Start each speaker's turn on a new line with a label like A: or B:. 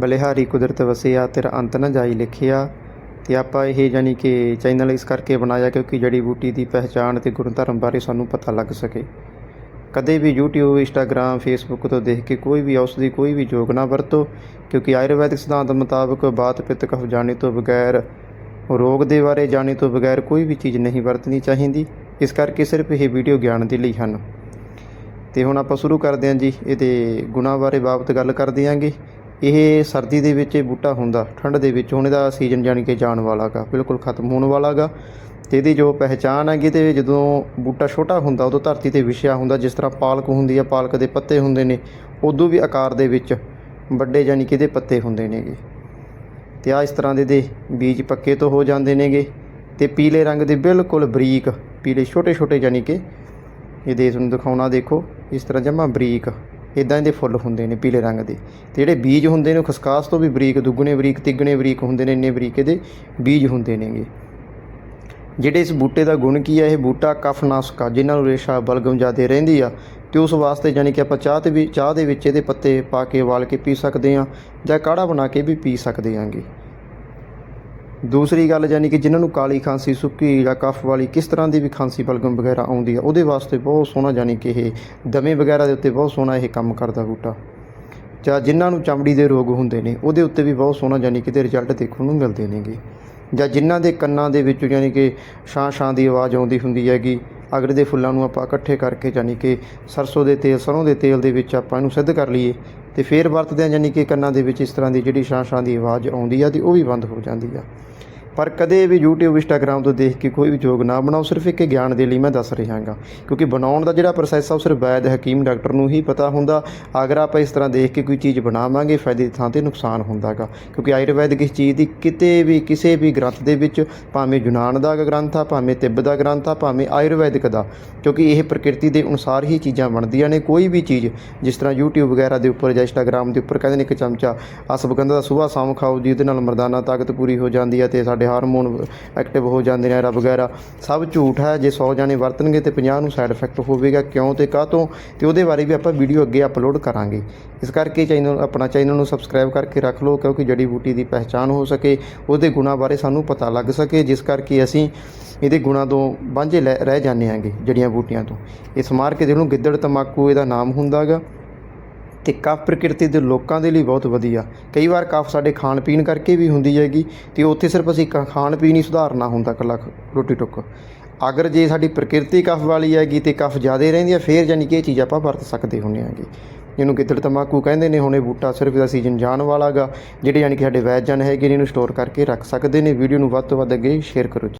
A: ਬਲਿਹਾਰੀ ਕੁਦਰਤ ਵਸਿਆ, ਤੇਰਾ ਅੰਤ ਨਾ ਜਾਈ ਲਿਖਿਆ। ਅਤੇ ਆਪਾਂ ਇਹ ਯਾਨੀ ਕਿ ਚੈਨਲ ਇਸ ਕਰਕੇ ਬਣਾਇਆ ਕਿਉਂਕਿ ਜੜੀ ਬੂਟੀ ਦੀ ਪਹਿਚਾਣ ਅਤੇ ਗੁਣ ਧਰਮ ਬਾਰੇ ਸਾਨੂੰ ਪਤਾ ਲੱਗ ਸਕੇ। ਕਦੇ ਵੀ YouTube ਇੰਸਟਾਗ੍ਰਾਮ ਫੇਸਬੁੱਕ ਤੋਂ ਦੇਖ ਕੇ ਕੋਈ ਵੀ ਉਸ ਕੋਈ ਵੀ ਯੋਗ ਨਾ ਵਰਤੋ, ਕਿਉਂਕਿ ਆਯੁਰਵੈਦਿਕ ਸਿਧਾਂਤ ਮੁਤਾਬਕ ਬਾਤ ਪਿੱਤ ਕਫ ਜਾਣੇ ਤੋਂ ਬਗੈਰ, ਰੋਗ ਦੇ ਬਾਰੇ ਜਾਣੇ ਤੋਂ ਬਗੈਰ ਕੋਈ ਵੀ ਚੀਜ਼ ਨਹੀਂ ਵਰਤਣੀ ਚਾਹੀਦੀ। ਇਸ ਕਰਕੇ ਸਿਰਫ ਇਹ ਵੀਡੀਓ ਗਿਆਨ ਦੇ ਲਈ ਹਨ। ਤੇ ਹੁਣ ਆਪਾਂ ਸ਼ੁਰੂ ਕਰਦੇ ਹਾਂ ਜੀ, ਇਹਦੇ ਗੁਣਾਂ ਬਾਰੇ ਬਾਬਤ ਗੱਲ ਕਰਦੇ ਹਾਂਗੇ। ਇਹ ਸਰਦੀ ਦੇ ਵਿੱਚ ਇਹ ਬੂਟਾ ਹੁੰਦਾ, ਠੰਡ ਦੇ ਵਿੱਚ, ਹੁਣ ਇਹਦਾ ਸੀਜ਼ਨ ਜਾਣੀ ਕਿ ਜਾਣ ਵਾਲਾ ਗਾ ਬਿਲਕੁਲ ਖਤਮ ਹੋਣ ਵਾਲਾ ਗਾ ਤੇ ਇਹਦੀ ਜੋ ਪਹਿਚਾਣ ਹੈਗੀ ਤੇ ਜਦੋਂ ਬੂਟਾ ਛੋਟਾ ਹੁੰਦਾ, ਉਦੋਂ ਧਰਤੀ ਤੇ ਵਿਛਿਆ ਹੁੰਦਾ, ਜਿਸ ਤਰ੍ਹਾਂ ਪਾਲਕ ਹੁੰਦੀ ਆ, ਪਾਲਕ ਦੇ ਪੱਤੇ ਹੁੰਦੇ ਨੇ, ਉਦੋਂ ਵੀ ਆਕਾਰ ਦੇ ਵਿੱਚ ਵੱਡੇ ਜਾਣੀ ਕਿ ਇਹਦੇ ਪੱਤੇ ਹੁੰਦੇ ਨੇਗੇ। ਤੇ ਆ ਇਸ ਤਰ੍ਹਾਂ ਦੇ ਦੇ ਬੀਜ ਪੱਕੇ ਤੋਂ ਹੋ ਜਾਂਦੇ ਨੇਗੇ, ਤੇ ਪੀਲੇ ਰੰਗ ਦੇ ਬਿਲਕੁਲ ਬਰੀਕ, ਪੀਲੇ ਛੋਟੇ ਛੋਟੇ ਜਾਣੀ ਕਿ ਇਹਦੇ ਤੁਹਾਨੂੰ ਦਿਖਾਉਣਾ ਦੇਖੋ, ਇਸ ਤਰ੍ਹਾਂ ਜਮਾ ਬਰੀਕ। ਇਦਾਂ ਇਹਦੇ ਫੁੱਲ ਹੁੰਦੇ ਨੇ ਪੀਲੇ ਰੰਗ ਦੇ। ਤੇ ਜਿਹੜੇ ਬੀਜ ਹੁੰਦੇ ਨੇ ਉਹ ਖਸਕਾਸ ਤੋਂ ਵੀ ਬਰੀਕ, ਦੁੱਗਣੇ ਬਰੀਕ, ਤਿੱਗਣੇ ਬਰੀਕ ਹੁੰਦੇ ਨੇ, ਇੰਨੇ ਬਰੀਕ ਇਹਦੇ ਬੀਜ ਹੁੰਦੇ ਨੇਗੇ। ਜਿਹੜੇ ਇਸ ਬੂਟੇ ਦਾ ਗੁਣ ਕੀ ਹੈ ਇਹ ਬੂਟਾ ਕਫਨਾਸ਼ਕ ਆ, ਜਿਨ੍ਹਾਂ ਨੂੰ ਰੇਸ਼ਾ ਬਲਗਮ ਜ਼ਿਆਦੇ ਰਹਿੰਦੀ ਆ, ਤੇ ਉਸ ਵਾਸਤੇ ਯਾਨੀ ਕਿ ਆਪਾਂ ਚਾਹ ਤੇ ਵੀ, ਚਾਹ ਦੇ ਵਿੱਚ ਇਹਦੇ ਪੱਤੇ ਪਾ ਕੇ ਉਬਾਲ ਕੇ ਪੀ ਸਕਦੇ ਆ ਜਾਂ ਕਾੜਾ ਬਣਾ ਕੇ ਵੀ ਪੀ ਸਕਦੇ ਆਂਗੇ ਦੂਸਰੀ ਗੱਲ ਯਾਨੀ ਕਿ ਜਿਨ੍ਹਾਂ ਨੂੰ ਕਾਲੀ ਖਾਂਸੀ, ਸੁੱਕੀ ਜਾਂ ਕਫ ਵਾਲੀ ਕਿਸ ਤਰ੍ਹਾਂ ਦੀ ਵੀ ਖਾਂਸੀ, ਬਲਗਮ ਵਗੈਰਾ ਆਉਂਦੀ ਆ, ਉਹਦੇ ਵਾਸਤੇ ਬਹੁਤ ਸੋਹਣਾ ਯਾਨੀ ਕਿ ਇਹ ਦਮੇ ਵਗੈਰਾ ਦੇ ਉੱਤੇ ਬਹੁਤ ਸੋਹਣਾ ਇਹ ਕੰਮ ਕਰਦਾ ਬੂਟਾ। ਜਾਂ ਜਿਨ੍ਹਾਂ ਨੂੰ ਚਮੜੀ ਦੇ ਰੋਗ ਹੁੰਦੇ ਨੇ, ਉਹਦੇ ਉੱਤੇ ਵੀ ਬਹੁਤ ਸੋਹਣਾ ਯਾਨੀ ਕਿ ਇਹਦੇ ਰਿਜ਼ਲਟ ਦੇਖਣ ਨੂੰ ਮਿਲਦੇ ਨੇਗੇ। ਜਾਂ ਜਿਨ੍ਹਾਂ ਦੇ ਕੰਨਾਂ ਦੇ ਵਿੱਚ ਯਾਨੀ ਕਿ ਛਾਂ ਛਾਂ ਦੀ ਆਵਾਜ਼ ਆਉਂਦੀ ਹੁੰਦੀ ਹੈਗੀ ਅਗਰ ਦੇ ਫੁੱਲਾਂ ਨੂੰ ਆਪਾਂ ਇਕੱਠੇ ਕਰਕੇ ਯਾਨੀ ਕਿ ਸਰਸੋਂ ਦੇ ਤੇਲ, ਸਰੋਂ ਦੇ ਤੇਲ ਦੇ ਵਿੱਚ ਆਪਾਂ ਇਹਨੂੰ ਸਿੱਧ ਕਰ ਲਈਏ ਤੇ ਫੇਰ ਵਰਤਦੇ ਹਾਂ ਯਾਨੀ ਕਿ ਕੰਨਾਂ ਦੇ ਵਿੱਚ ਇਸ ਤਰ੍ਹਾਂ ਦੀ ਜਿਹੜੀ ਛਾਂ ਛਾਂ ਦੀ ਆਵਾਜ਼ ਆਉਂਦੀ ਆ ਤੇ ਉਹ ਵੀ ਬੰਦ ਹੋ ਜਾਂਦੀ ਆ। ਪਰ ਕਦੇ ਵੀ YouTube, Instagram ਤੋਂ ਦੇਖ ਕੇ ਕੋਈ ਵੀ ਯੋਗ ਨਾ ਬਣਾਓ, ਸਿਰਫ ਇੱਕ ਗਿਆਨ ਦੇ ਲਈ ਮੈਂ ਦੱਸ ਰਿਹਾ ਹਾਂਗਾ। ਕਿਉਂਕਿ ਬਣਾਉਣ ਦਾ ਜਿਹੜਾ ਪ੍ਰੋਸੈਸ ਆ, ਉਹ ਸਿਰਫ ਵੈਦ, ਹਕੀਮ, ਡਾਕਟਰ ਨੂੰ ਹੀ ਪਤਾ ਹੁੰਦਾ। ਅਗਰ ਆਪਾਂ ਇਸ ਤਰ੍ਹਾਂ ਦੇਖ ਕੇ ਕੋਈ ਚੀਜ਼ ਬਣਾਵਾਂਗੇ, ਫਾਇਦੇ ਦੀ ਥਾਂ ਤੇ ਨੁਕਸਾਨ ਹੁੰਦਾਗਾ ਕਿਉਂਕਿ ਆਯੁਰਵੈਦਿਕ ਇਸ ਚੀਜ਼ ਦੀ ਕਿਤੇ ਵੀ, ਕਿਸੇ ਵੀ ਗ੍ਰੰਥ ਦੇ ਵਿੱਚ, ਭਾਵੇਂ ਯੂਨਾਨ ਦਾ ਗ੍ਰੰਥ ਆ, ਭਾਵੇਂ ਤਿੱਬ ਦਾ ਗ੍ਰੰਥ ਆ, ਭਾਵੇਂ ਆਯੁਰਵੈਦਿਕ ਦਾ, ਕਿਉਂਕਿ ਇਹ ਪ੍ਰਕਿਰਤੀ ਦੇ ਅਨੁਸਾਰ ਹੀ ਚੀਜ਼ਾਂ ਬਣਦੀਆਂ ਨੇ। ਕੋਈ ਵੀ ਚੀਜ਼, ਜਿਸ ਤਰ੍ਹਾਂ YouTube ਵਗੈਰਾ ਦੇ ਉੱਪਰ ਜਾਂ Instagram ਦੇ ਉੱਪਰ, ਕਹਿੰਦੇ ਨੇ ਇੱਕ ਚਮਚਾ ਅਸਵਗੰਧਾ ਦਾ ਸੁਬਾਹ ਸ਼ਾਮ ਖਾਓ, ਜਿਹਦੇ ਨਾਲ ਮਰਦਾਨਾ ਤਾਕਤ ਪੂਰੀ ਹੋ ਜਾਂਦੀ ਹੈ ਤੇ ਸਾਡੇ ਹਾਰਮੋਨ ਐਕਟਿਵ ਹੋ ਜਾਂਦੇ ਨੇ ਐਰਾ ਵਗੈਰਾ। ਸਭ ਝੂਠ ਹੈ, ਜੇ 100 ਜਾਣੇ ਵਰਤਣਗੇ ਤੇ 50 ਨੂੰ ਸਾਈਡ ਇਫੈਕਟ ਹੋਵੇਗਾ। ਕਿਉਂ ਤੇ ਕਾਹਤੋਂ ਤੇ? ਉਹਦੇ ਬਾਰੇ ਵੀ ਆਪਾਂ ਵੀਡੀਓ ਅੱਗੇ ਅਪਲੋਡ ਕਰਾਂਗੇ। ਇਸ ਕਰਕੇ ਚੈਨਲ ਆਪਣਾ ਚੈਨਲ ਨੂੰ ਸਬਸਕ੍ਰਾਈਬ ਕਰਕੇ ਰੱਖ ਲਓ, ਕਿਉਂਕਿ ਜੜੀ ਬੂਟੀ ਦੀ ਪਹਿਚਾਣ ਹੋ ਸਕੇ, ਉਹਦੇ ਗੁਣਾਂ ਬਾਰੇ ਸਾਨੂੰ ਪਤਾ ਲੱਗ ਸਕੇ, ਜਿਸ ਕਰਕੇ ਅਸੀਂ ਇਹਦੇ ਗੁਣਾਂ ਤੋਂ ਵਾਂਝੇ ਲੈ- ਰਹਿ ਜਾਂਦੇ ਹਾਂਗੇ, ਜੜੀਆਂ ਬੂਟੀਆਂ ਤੋਂ। ਇਸ ਮਾਰ ਕੇ ਜਿਹਨੂੰ ਗਿੱਦੜ ਤਮਾਕੂ ਇਹਦਾ ਨਾਮ ਹੁੰਦਾਗਾ। ਤੇ ਕਫ ਪ੍ਰਕਿਰਤੀ ਦੇ ਲੋਕਾਂ ਦੇ ਲਈ ਬਹੁਤ ਵਧੀਆ। ਕਈ ਵਾਰ ਕਫ ਸਾਡੇ ਖਾਣ ਪੀਣ ਕਰਕੇ ਵੀ ਹੁੰਦੀ ਹੈਗੀ ਤੇ ਉੱਥੇ ਸਿਰਫ ਅਸੀਂ ਕ- ਖਾਣ ਪੀਣ ਹੀ ਸੁਧਾਰਨਾ ਹੁੰਦਾ ਇਕੱਲਾ ਰੋਟੀ ਟੁੱਕ। ਅਗਰ ਜੇ ਸਾਡੀ ਪ੍ਰਕਿਰਤੀ ਕਫ ਵਾਲੀ ਹੈਗੀ ਤੇ ਕਫ ਜ਼ਿਆਦਾ ਰਹਿੰਦੀ ਹੈ ਫੇਰ ਯਾਨੀ ਕਿ ਇਹ ਚੀਜ਼ ਆਪਾਂ ਵਰਤ ਸਕਦੇ ਹੁੰਦੇ ਹਾਂਗੇ। ਇਹਨੂੰ ਗਿੱਦੜ ਤਮਾਕੂ ਕਹਿੰਦੇ ਨੇ, ਹੁਣ ਇਹ ਬੂਟਾ ਸਿਰਫ ਦਾ ਸੀਜ਼ਨ ਜਾਣ ਵਾਲਾਗਾ, ਜਿਹੜੇ ਯਾਨੀ ਕਿ ਸਾਡੇ ਵੈਦ ਜਨ ਹੈਗੇ ਨੇ, ਇਹਨੂੰ ਸਟੋਰ ਕਰਕੇ ਰੱਖ ਸਕਦੇ ਨੇ। ਵੀਡੀਓ ਨੂੰ ਵੱਧ ਤੋਂ ਵੱਧ ਅੱਗੇ ਸ਼ੇਅਰ ਕਰੋ ਜੀ।